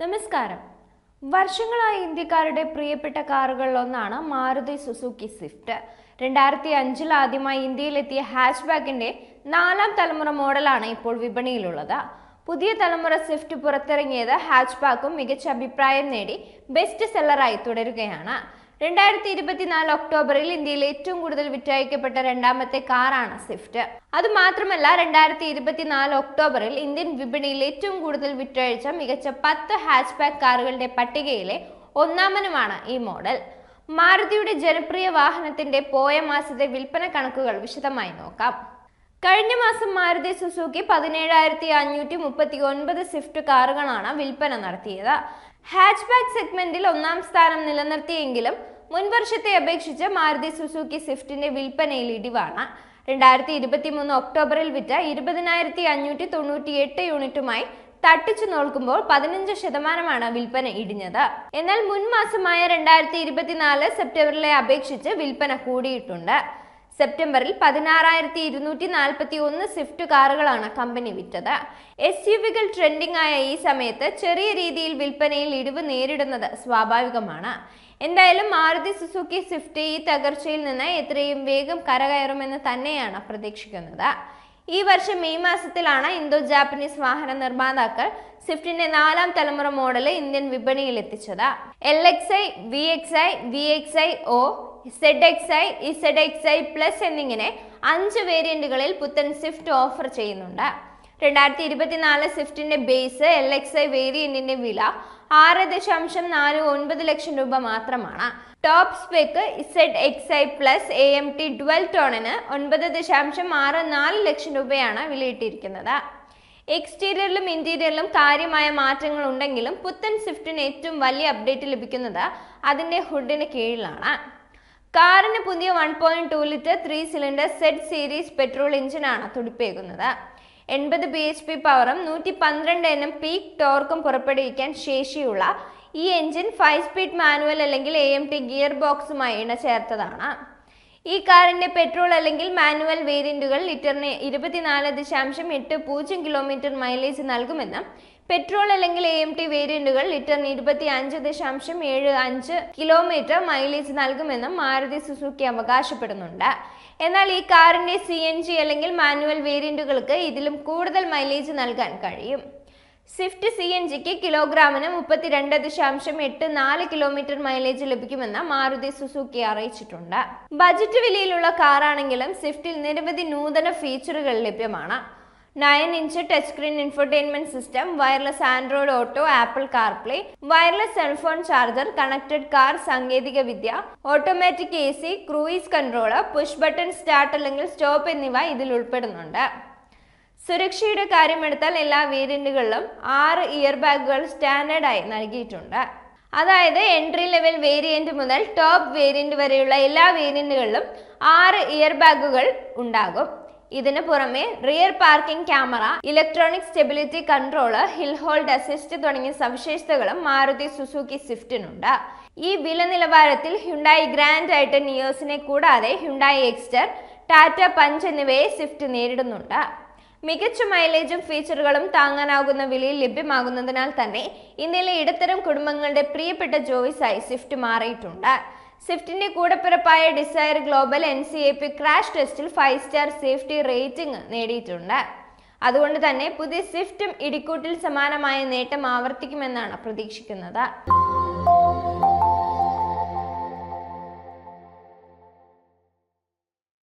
നമസ്കാരം. വർഷങ്ങളായി ഇന്ത്യക്കാരുടെ പ്രിയപ്പെട്ട കാറുകളിൽ ഒന്നാണ് മാരുതി സുസുക്കി സ്വിഫ്റ്റ്. രണ്ടായിരത്തി അഞ്ചിൽ ആദ്യമായി ഇന്ത്യയിലെത്തിയ ഹാച്ച്ബാക്കിന്റെ നാലാം തലമുറ മോഡലാണ് ഇപ്പോൾ വിപണിയിലുള്ളത്. പുതിയ തലമുറ സ്വിഫ്റ്റ് പുറത്തിറങ്ങിയത് ഹാച്ച്ബാക്കും മികച്ച അഭിപ്രായം നേടി ബെസ്റ്റ് സെല്ലറായി തുടരുകയാണ്. രണ്ടായിരത്തി ഇരുപത്തിനാല് ഒക്ടോബറിൽ ഇന്ത്യയിൽ ഏറ്റവും കൂടുതൽ വിറ്റഴിക്കപ്പെട്ട രണ്ടാമത്തെ കാറാണ് സ്വിഫ്റ്റ്. അത് മാത്രമല്ല രണ്ടായിരത്തി ഇരുപത്തിനാല് ഒക്ടോബറിൽ ഇന്ത്യൻ വിപണിയിൽ ഏറ്റവും കൂടുതൽ വിറ്റഴിച്ച മികച്ച പത്ത് ഹാച്ച്ബാക്ക് കാറുകളുടെ പട്ടികയിലെ ഒന്നാമനുമാണ് ഈ മോഡൽ. മാരുതിയുടെ ജനപ്രിയ വാഹനത്തിന്റെ പോയ മാസത്തെ വിൽപ്പന കണക്കുകൾ വിശദമായി നോക്കാം. കഴിഞ്ഞ മാസം മാരുതി സുസുക്കി പതിനേഴായിരത്തി അഞ്ഞൂറ്റി മുപ്പത്തി ഒൻപത് സ്വിഫ്റ്റ് കാറുകളാണ് വിൽപ്പന നടത്തിയത്. ഹാച്ച്ബാക്ക് സെഗ്മെന്റിൽ ഒന്നാം സ്ഥാനം നിലനിർത്തിയെങ്കിലും മുൻവർഷത്തെ അപേക്ഷിച്ച് മാരുതി സുസുക്കി സ്വിഫ്റ്റിന്റെ വിൽപ്പനയിൽ ഇടിവാണ്. രണ്ടായിരത്തി ഇരുപത്തി മൂന്ന് ഒക്ടോബറിൽ വിറ്റ ഇരുപതിനായിരത്തി അഞ്ഞൂറ്റി തൊണ്ണൂറ്റി എട്ട് യൂണിറ്റുമായി തട്ടിച്ചു നോക്കുമ്പോൾ പതിനഞ്ച് ശതമാനമാണ് വിൽപ്പന ഇടിഞ്ഞത്. എന്നാൽ മുൻമാസമായ രണ്ടായിരത്തി ഇരുപത്തിനാല് സെപ്റ്റംബറിലെ അപേക്ഷിച്ച് വിൽപ്പന കൂടിയിട്ടുണ്ട്. സെപ്റ്റംബറിൽ പതിനാറായിരത്തി ഇരുന്നൂറ്റി നാൽപ്പത്തി ഒന്ന് സ്വിഫ്റ്റ് കാറുകളാണ് കമ്പനി വിറ്റത്. എസ് യു വികൾ ട്രെൻഡിംഗ് ആയ ഈ സമയത്ത് ചെറിയ രീതിയിൽ വിൽപ്പനയിൽ ഇടിവ് നേരിടുന്നത് സ്വാഭാവികമാണ്. എന്തായാലും മാരുതി സുസുക്കി സ്വിഫ്റ്റ് ഈ തകർച്ചയിൽ നിന്ന് എത്രയും വേഗം കരകയറുമെന്ന് തന്നെയാണ് പ്രതീക്ഷിക്കുന്നത്. ഈ വർഷം മെയ് മാസത്തിലാണ് ഇന്തോ ജാപ്പനീസ് വാഹന നിർമ്മാതാക്കൾ സ്വിഫ്റ്റിന്റെ നാലാം തലമുറ മോഡൽ ഇന്ത്യൻ വിപണിയിൽ എത്തിച്ചത്. L X I V X I V X I O Z X I Z X I plus എന്നിങ്ങനെ അഞ്ച് വേരിയന്റുകളിൽ പുത്തൻ സ്വിഫ്റ്റ് ഓഫർ ചെയ്യുന്നുണ്ട്. രണ്ടായിരത്തി ഇരുപത്തിനാല് സ്വിഫ്റ്റിന്റെ ബേസ് എൽ എക്സ് ഐ വേരിയന്റിന്റെ വില ആറ് ദശാംശം നാല് ഒൻപത് ലക്ഷം രൂപ മാത്രമാണ്. Top spec Z X I plus A M T dual ടോണിന് ഒൻപത് ദശാംശം ആറ് നാല് ലക്ഷം രൂപയാണ് വിലയിട്ടിരിക്കുന്നത്. എക്സ്റ്റീരിയറിലും ഇന്റീരിയറിലും കാര്യമായ മാറ്റങ്ങൾ ഉണ്ടെങ്കിലും പുത്തൻ സ്വിഫ്റ്റിന് ഏറ്റവും വലിയ അപ്ഡേറ്റ് ലഭിക്കുന്നത് അതിന്റെ ഹുഡിന് കീഴിലാണ്. കാറിന് പുതിയ one point two litre three cylinder set series petrol എഞ്ചിനാണ് തുടിപ്പേകുന്നത്. എൺപത് ബി എച്ച് പി പവറും നൂറ്റി പന്ത്രണ്ട് എൻ എം പീക്ക് ടോർക്കും പുറപ്പെടുവിക്കാൻ ശേഷിയുള്ള ഈ എഞ്ചിൻ ഫൈവ് സ്പീഡ് മാനുവൽ അല്ലെങ്കിൽ എ എം ടി ഗിയർ ബോക്സുമായി ഇണചേർത്തതാണ്. ഈ കാറിന്റെ പെട്രോൾ അല്ലെങ്കിൽ മാനുവൽ വേരിയന്റുകൾ ലിറ്ററിന് ഇരുപത്തിനാല് ദശാംശം എട്ട് പൂജ്യം കിലോമീറ്റർ മൈലേജ് നൽകുമെന്നും പെട്രോൾ അല്ലെങ്കിൽ എ എം ടി വേരിയന്റുകൾ ലിറ്ററിന് ഇരുപത്തി അഞ്ച് ദശാംശം ഏഴ് അഞ്ച് കിലോമീറ്റർ മൈലേജ് നൽകുമെന്നും മാരുതി സുസുക്കി അവകാശപ്പെടുന്നുണ്ട്. എന്നാൽ ഈ കാറിന്റെ സി എൻ ജി അല്ലെങ്കിൽ മാനുവൽ വേരിയന്റുകൾക്ക് ഇതിലും കൂടുതൽ മൈലേജ് നൽകാൻ കഴിയും. സ്വിഫ്റ്റ് സി എൻ ജിക്ക് കിലോഗ്രാമിന് മുപ്പത്തിരണ്ട് ദശാംശം എട്ട് നാല് കിലോമീറ്റർ മൈലേജ് ലഭിക്കുമെന്ന് മാരുതി സുസുക്കി അറിയിച്ചിട്ടുണ്ട്. ബജറ്റ് വിലയിലുള്ള കാറാണെങ്കിലും സ്വിഫ്റ്റിൽ നിരവധി നൂതന ഫീച്ചറുകൾ ലഭ്യമാണ്. Nine inch touch screen infotainment system wireless Android Auto Apple CarPlay wireless cellphone charger connected car സാങ്കേതിക വിദ്യ automatic A C cruise control push button start അല്ലെങ്കിൽ സ്റ്റോപ്പ് എന്നിവ ഇതിൽ ഉൾപ്പെടുന്നുണ്ട്. സുരക്ഷയുടെ കാര്യമെടുത്താൽ എല്ലാ വേരിയന്റുകളിലും ആറ് ഇയർ ബാഗുകൾ സ്റ്റാൻഡേർഡായി നൽകിയിട്ടുണ്ട്. അതായത് എൻട്രി ലെവൽ വേരിയന്റ് മുതൽ ടോപ്പ് വേരിയന്റ് വരെയുള്ള എല്ലാ വേരിയന്റുകളിലും ആറ് ഇയർ ബാഗുകൾ ഉണ്ടാകും. ഇതിന് പുറമെ rear parking camera electronic stability control hill hold assist തുടങ്ങിയ സവിശേഷതകളും മാരുതി സുസുക്കി സ്വിഫ്റ്റിനുണ്ട്. ഈ വില നിലവാരത്തിൽ ഹ്യുണ്ടായി ഗ്രാൻഡ് ആയിട്ട് നിയോസിനെ കൂടാതെ ഹ്യുണ്ടായി എക്സ്റ്റർ ടാറ്റ പഞ്ച് എന്നിവയെ സ്വിഫ്റ്റ് നേരിടുന്നുണ്ട്. മികച്ച മൈലേജും ഫീച്ചറുകളും താങ്ങാനാകുന്ന വിലയിൽ ലഭ്യമാകുന്നതിനാൽ തന്നെ ഇന്ത്യയിലെ ഇടത്തരം കുടുംബങ്ങളുടെ പ്രിയപ്പെട്ട ജോയ്സായി സ്വിഫ്റ്റ് മാറിയിട്ടുണ്ട്. സ്വിഫ്റ്റിന്റെ കൂടപ്പിറപ്പായ Dzire global N C A P crash ടെസ്റ്റിൽ ഫൈവ് സ്റ്റാർ സേഫ്റ്റി റേറ്റിംഗ് നേടിയിട്ടുണ്ട്. അതുകൊണ്ട് തന്നെ പുതിയ സ്വിഫ്റ്റും ഇടിക്കൂട്ടിൽ സമാനമായ നേട്ടം ആവർത്തിക്കുമെന്നാണ് പ്രതീക്ഷിക്കുന്നത്.